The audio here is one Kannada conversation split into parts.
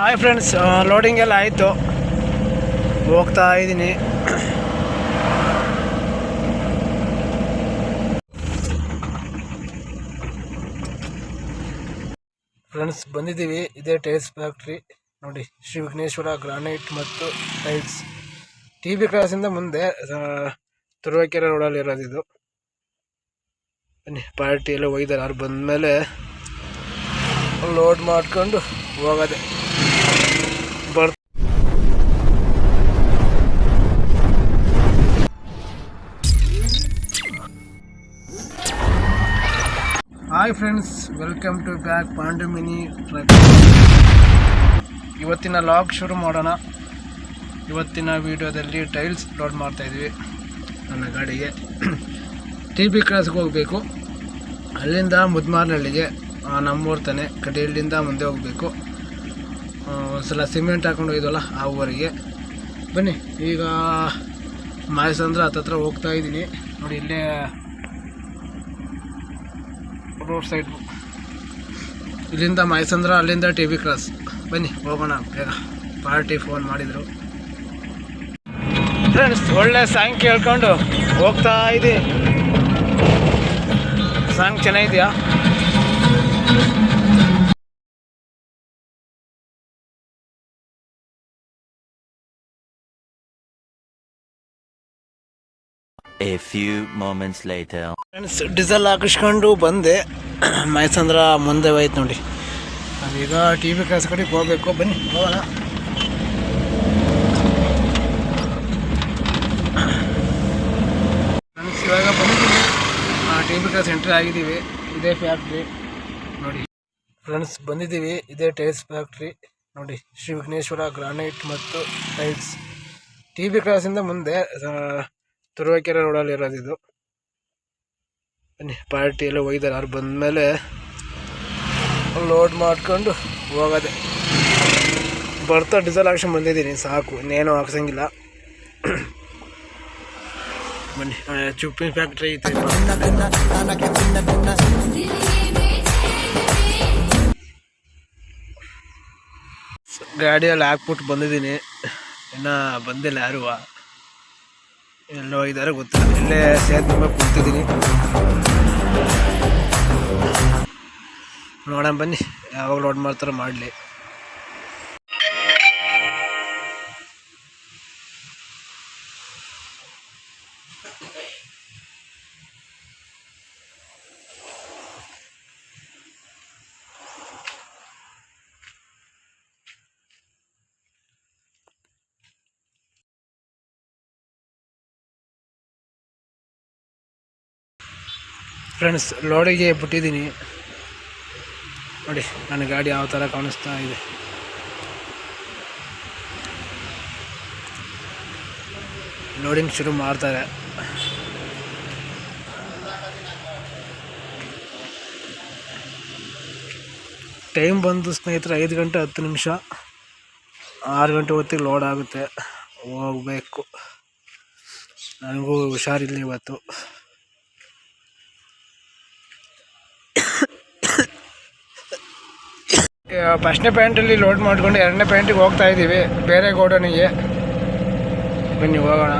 ಹಾಯ್ ಫ್ರೆಂಡ್ಸ್ ಲೋಡಿಂಗ್ ಎಲ್ಲ ಆಯಿತು. ಹೋಗ್ತಾ ಇದ್ದೀನಿ. ಫ್ರೆಂಡ್ಸ್ ಬಂದಿದ್ದೀವಿ. ಇದೇ ಟೈಲ್ಸ್ ಫ್ಯಾಕ್ಟ್ರಿ. ನೋಡಿ, ಶ್ರೀ ವಿಘ್ನೇಶ್ವರ ಗ್ರಾನೈಟ್ ಮತ್ತು ಟೈಲ್ಸ್. ಟಿ ಬಿ ಕ್ರಾಸಿಂದ ಮುಂದೆ ತುರುವಕೆರೆ ರೋಡಲ್ಲಿ ಇರೋದು ಇದು. ಬನ್ನಿ ಪಾರ್ಟಿ ಎಲ್ಲ ಒಯ್ದಾರೆ. ಅವ್ರು ಬಂದಮೇಲೆ ಲೋಡ್ ಮಾಡ್ಕೊಂಡು ಹೋಗೋದೆ. ಬರ್ hi friends welcome to back Pandu mini truck ಇವತ್ತಿನ ಲಾಗ್ ಶುರು ಮಾಡೋಣ. ಇವತ್ತಿನ ವಿಡಿಯೋದಲ್ಲಿ ಟೈಲ್ಸ್ ಲೋಡ್ ಮಾಡ್ತಾ ಇದ್ವಿ ನನ್ನ ಗಾಡಿಗೆ. ಟಿ ಬಿ ಕ್ರಾಸ್ಗೆ ಹೋಗಬೇಕು. ಅಲ್ಲಿಂದ ಮುದ್ಮಾರ್ನಹಳ್ಳಿಗೆ ಆ, ನಮ್ಮೂರು ತಾನೆ ಕಟೀಲಿಂದ ಮುಂದೆ ಹೋಗಬೇಕು. ಒಂದ್ಸಲ ಸಿಮೆಂಟ್ ಹಾಕೊಂಡು ಹೋಯ್ದಲ್ಲ ಆ ಊರಿಗೆ ಬನ್ನಿ, ಈಗ ಮಾಯಸಂದ್ರ ಹತ್ತತ್ರ ಹೋಗ್ತಾ ಇದ್ದೀನಿ. ನೋಡಿ, ಇಲ್ಲೇ ರೋಡ್ ಸೈಡ್. ಇಲ್ಲಿಂದ ಮಾಯಸಂದ್ರ, ಅಲ್ಲಿಂದ ಟಿ ವಿ ಕ್ರಾಸ್. ಬನ್ನಿ, ಹೋಗೋಣ ಬೇಗ. ಪಾರ್ಟಿ ಫೋನ್ ಮಾಡಿದರು. ಫ್ರೆಂಡ್ಸ್ ಒಳ್ಳೆ ಸಾಂಗ್ ಕೇಳ್ಕೊಂಡು ಹೋಗ್ತಾ ಇದ್ದೀನಿ. ಸಾಂಗ್ ಚೆನ್ನಾಗಿದೆಯಾ? A few moments later. Friends diesel ಹಾಕಿಸ್ಕೊಂಡು ಬಂದೆ. ಮೈಸಂದ್ರ ಮುಂದೆ ಹೋಯ್ತು ನೋಡಿ. ಈಗ ಟಿ ವಿ ಕ್ಲಾಸ್ ಕಡೆಗೆ ಹೋಗ್ಬೇಕು. ಬನ್ನಿ, ಹೋಗೋಣ. ಫ್ರೆಂಡ್ಸ್ ಇವಾಗ ಬಂದಿದ್ದೀವಿ. ಟಿ ವಿ ಕ್ಲಾಸ್ ಎಂಟ್ರಿ ಆಗಿದ್ದೀವಿ. ಇದೇ ಫ್ಯಾಕ್ಟ್ರಿ ನೋಡಿ. ಫ್ರೆಂಡ್ಸ್ ಬಂದಿದ್ದೀವಿ. ಇದೇ ಟೈಲ್ಸ್ ಫ್ಯಾಕ್ಟ್ರಿ ನೋಡಿ, ಶ್ರೀ ವಿಘ್ನೇಶ್ವರ ಗ್ರಾನೈಟ್ ಮತ್ತು ಟೈಲ್ಸ್ ಟಿ ವಿ ಕ್ಲಾಸಿಂದ ಮುಂದೆ ತುರುವೇಕೆರೆ ರೋಡಲ್ಲಿ ಇರೋದು ಇದು. ಬನ್ನಿ ಪಾರ್ಟಿ ಎಲ್ಲ ಒಯ್ದಾರೆ. ಅವ್ರು ಬಂದಮೇಲೆ ಲೋಡ್ ಮಾಡ್ಕೊಂಡು ಹೋಗೋದೆ. ಬರ್ತಾ ಡೀಸೆಲ್ ಹಾಕ್ಸ್ಕೊಂಡು ಬಂದಿದ್ದೀನಿ, ಸಾಕು. ಇನ್ನೇನು ಹಾಕ್ಸಂಗಿಲ್ಲ. ಬನ್ನಿ ಚುಪ್ಪಿನ ಫ್ಯಾಕ್ಟ್ರಿ ಐತೆ ಗಾಡಿಯಲ್ಲಿ ಹಾಕ್ಬಿಟ್ಟು ಬಂದಿದ್ದೀನಿ. ಇನ್ನೂ ಬಂದಿಲ್ಲ ಯಾರು. ಎಲ್ಲೋ ಹೋಗಿದ್ದಾರೆ ಗೊತ್ತಿಲ್ಲ. ಇಲ್ಲೇ ಸೇತುವೆ ಮೇಲೆ ಕೂತಿದ್ದೀನಿ ನೋಡೋಣ ಬನ್ನಿ ಯಾವಾಗ ಲೋಡ್ ಮಾಡ್ತಾರೋ ಮಾಡಲಿ. ಫ್ರೆಂಡ್ಸ್ ಲೋಡಿಗೆ ಬಿಟ್ಟಿದ್ದೀನಿ. ನೋಡಿ, ನನ್ನ ಗಾಡಿ ಯಾವ ಥರ ಕಾಣಿಸ್ತಾ ಇದೆ. ಲೋಡಿಂಗ್ ಶುರು ಮಾಡ್ತಾರೆ. ಟೈಮ್ ಬಂದು ಸ್ನೇಹಿತರೆ, ಐದು ಗಂಟೆ ಹತ್ತು ನಿಮಿಷ. ಆರು ಗಂಟೆ ಹೊತ್ತಿಗೆ ಲೋಡ್ ಆಗುತ್ತೆ. ಹೋಗಬೇಕು. ನನಗೂ ಹುಷಾರಿಲ್ಲ ಇವತ್ತು. ಫಸ್ಟ್ನೇ ಪ್ಯಾಂಟಲ್ಲಿ ಲೋಡ್ ಮಾಡ್ಕೊಂಡು ಎರಡನೇ ಪ್ಯಾಂಟಿಗೆ ಹೋಗ್ತಾ ಇದ್ದೀವಿ ಬೇರೆ ಗೋಡನಿಗೆ. ಬನ್ನಿ ಹೋಗೋಣ.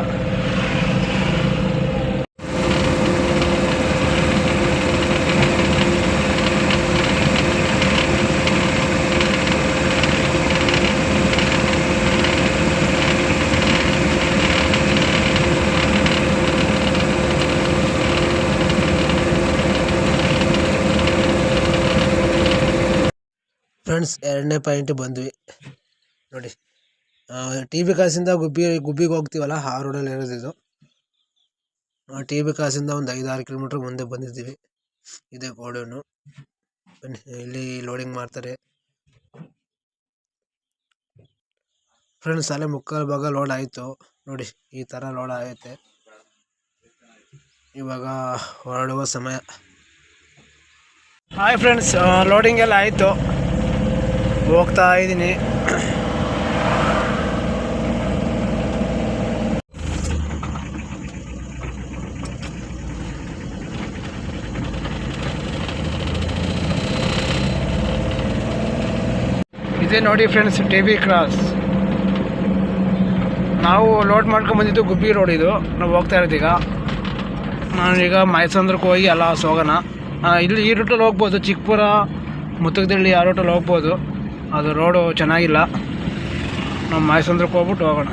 ಫ್ರೆಂಡ್ಸ್ ಎರಡನೇ ಪಾಯಿಂಟ್ ಬಂದ್ವಿ. ನೋಡಿ ಟಿ ಬಿ ಕಾಸಿಂದ ಗುಬ್ಬಿ, ಗುಬ್ಬಿಗೆ ಹೋಗ್ತೀವಲ್ಲ, ಆ ರೋಡಲ್ಲಿ ಇರೋದು ಇದು ಟಿ ಬಿ ಕಾಸಿಂದ ಒಂದು ಐದಾರು ಕಿಲೋಮೀಟ್ರ್ ಮುಂದೆ ಬಂದಿದ್ದೀವಿ. ಇದೆ ಗೋಡೌನು. ಇಲ್ಲಿ ಲೋಡಿಂಗ್ ಮಾಡ್ತಾರೆ. ಫ್ರೆಂಡ್ಸ್ ಅಲ್ಲೇ ಮುಕ್ಕಾಲು ಭಾಗ ಲೋಡ್ ಆಯಿತು. ನೋಡಿ, ಈ ಥರ ಲೋಡ್ ಆಗೈತೆ. ಇವಾಗ ಹೊರಡುವ ಸಮಯ. ಹಾಯ್ ಫ್ರೆಂಡ್ಸ್ ಲೋಡಿಂಗ್ ಎಲ್ಲ ಆಯಿತು. ಹೋಗ್ತಾ ಇದ್ದೀನಿ. ಇದೇ ನೋಡಿ ಫ್ರೆಂಡ್ಸ್ ಟಿ ವಿ ಕ್ರಾಸ್ ನಾವು ಲೋಡ್ ಮಾಡ್ಕೊಂಡು ಬಂದಿದ್ದು ಗುಬ್ಬಿ ರೋಡ್ ಇದು. ನಾವು ಹೋಗ್ತಾ ಇರೋದೀಗ ನಾನೀಗ ಮೈಸಂದ್ರಕ್ಕೆ ಹೋಗಿ ಎಲ್ಲ ಹೋಗೋಣ ಆ, ಇಲ್ಲಿ ಈ ರೂಟಲ್ಲಿ ಹೋಗ್ಬೋದು. ಚಿಕ್ಕಪುರ ಮುತ್ತಗದಳ್ಳಿ ಆ ರೂಟಲ್ಲಿ ಹೋಗ್ಬೋದು. ಅದು ರೋಡು ಚೆನ್ನಾಗಿಲ್ಲ. ನಮ್ಮ ಮೈಸಂದ್ರಕ್ಕೆ ಹೋಗ್ಬಿಟ್ಟು ಹೋಗೋಣ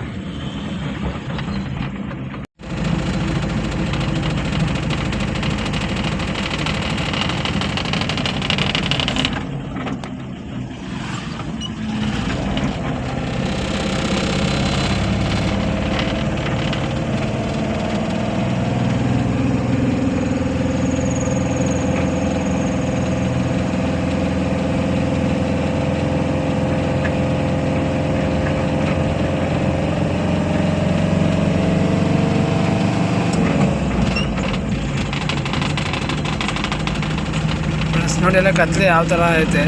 ಫ್ರೆಂಡ್ಸ್ ನೋಡಿ ಎಲ್ಲ ಕತ್ಲೆ ಯಾವ ಥರ ಐತೆ.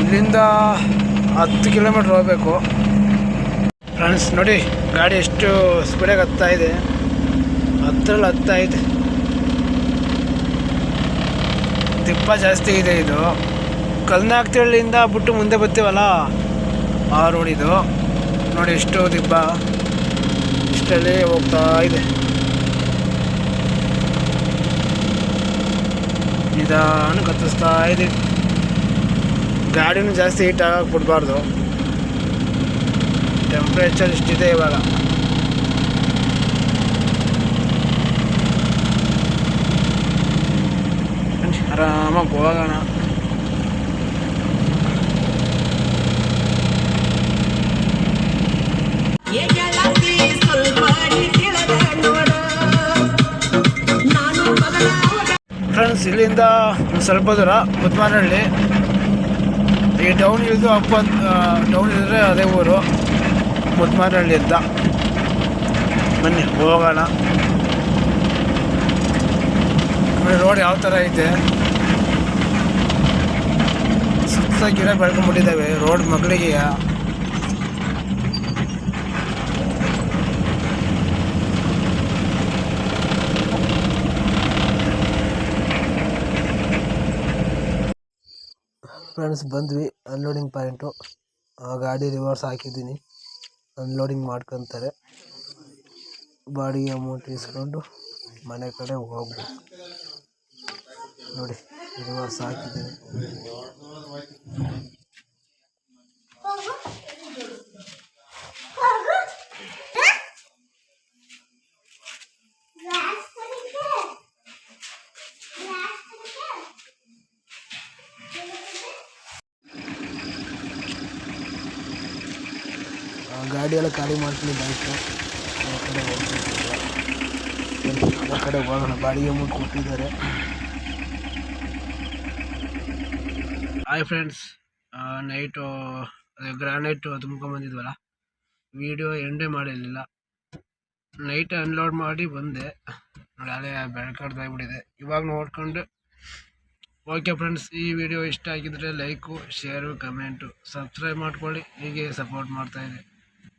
ಇಲ್ಲಿಂದ ಹತ್ತು ಕಿಲೋಮೀಟ್ರ್ ಹೋಗ್ಬೇಕು. ಫ್ರೆಂಡ್ಸ್, ನೋಡಿ, ಗಾಡಿ ಎಷ್ಟು ಸ್ಪೀಡಾಗಿ ಹತ್ತಾ ಇದೆ. ಹತ್ತರಲ್ಲಿ ಹತ್ತಾ ಇದೆ. ದಿಪ್ಪ ಜಾಸ್ತಿ ಇದೆ ಇದು. ಕಲ್ನಾಗ್ತಿಳ್ಳಿಂದ ಬಿಟ್ಟು ಮುಂದೆ ಬರ್ತೀವಲ್ಲ? ಆ ರೋಡಿದು ನೋಡಿ, ಎಷ್ಟು ದಿಬ್ಬ ಇಷ್ಟರಲ್ಲಿ ಹೋಗ್ತಾ ಇದೆ ನಿಧಾನ ಕತ್ತಿಸ್ತಾ ಇದೆ ಗಾಡಿನೂ ಜಾಸ್ತಿ ಹೀಟ್ ಆಗಕ್ಕೆ ಬಿಡಬಾರ್ದು ಟೆಂಪ್ರೇಚರ್ ಇಷ್ಟಿದೆ ಇವಾಗ ಆರಾಮಾಗಿ ಹೋಗೋಣ ಇಲ್ಲಿಂದ ಸ್ವಲ್ಪ ದೂರ ಮುತ್ಮಾನಹಳ್ಳಿ ಈ ಡೌನ್ ಇಳಿದು ಅಪ್ಪ ಡೌನ್ ಇಳಿದ್ರೆ ಅದೇ ಊರು. ಮುತ್ಮಾನಹಳ್ಳಿ ಅಂತ ಬನ್ನಿ, ಹೋಗೋಣ. ಆಮೇಲೆ ರೋಡ್ ಯಾವ ಥರ ಐತೆ? ಸುತ್ತ ಗಿಡ ಬೆಳ್ಕೊಂಡ್ಬಿಟ್ಟಿದ್ದಾವೆ ರೋಡ್ ಮಗಳಿಗೆ ಫ್ರೆಂಡ್ಸ್ ಬಂದ್ವಿ ಅನ್ಲೋಡಿಂಗ್ ಪಾಯಿಂಟು ಗಾಡಿ ರಿವರ್ಸ್ ಹಾಕಿದ್ದೀನಿ ಅನ್ಲೋಡಿಂಗ್ ಮಾಡ್ಕೊತಾರೆ. ಬಾಡಿಗೆ ಅಮೌಂಟ್ ಇಸ್ಕೊಂಡು ಮನೆ ಕಡೆ ಹೋಗ್ಬೇಕು. ನೋಡಿ ರಿವರ್ಸ್ ಹಾಕಿದ್ದೀನಿ. ಆ ಗಾಡಿ ಎಲ್ಲ ಖಾಲಿ ಮಾಡ್ತೀನಿ ಬೈಕು ಆ ಕಡೆ ಹೋಗ್ಬೇಕು. ಆ ಕಡೆ ಹೋಗೋಣ. ಬಾಡಿಗೆ ಅಮೌಂಟ್ ಕೊಟ್ಟಿದ್ದಾರೆ. ಹಾಯ್ ಫ್ರೆಂಡ್ಸ್ ನೈಟು ಗ್ರಾನೈಟು ತುಂಬ್ಕೊಂಬಂದಿದ್ವಲ್ಲ ವೀಡಿಯೋ ಎಂಡೇ ಮಾಡಿರಲಿಲ್ಲ. ನೈಟ್ ಅನ್ಲೋಡ್ ಮಾಡಿ ಬಂದೆ. ಅಲ್ಲೇ ಬೆಳಕಾಡ್ದಾಗ್ಬಿಟ್ಟಿದೆ ಇವಾಗ ನೋಡ್ಕೊಂಡು. ಓಕೆ ಫ್ರೆಂಡ್ಸ್ ಈ ವಿಡಿಯೋ ಇಷ್ಟ ಆಗಿದ್ರೆ ಲೈಕು ಶೇರು ಕಮೆಂಟು ಸಬ್ಸ್ಕ್ರೈಬ್ ಮಾಡ್ಕೊಳ್ಳಿ. ಹೀಗೆ ಸಪೋರ್ಟ್ ಮಾಡ್ತಾಯಿದೆ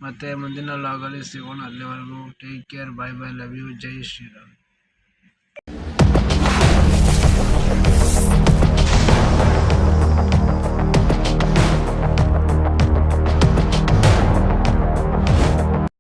ಮತ್ತು ಮುಂದಿನ ಲಾಗಲ್ಲಿ ಸಿಗೋಣ. ಅಲ್ಲಿವರೆಗೂ take care bye bye love you Jai Shriram.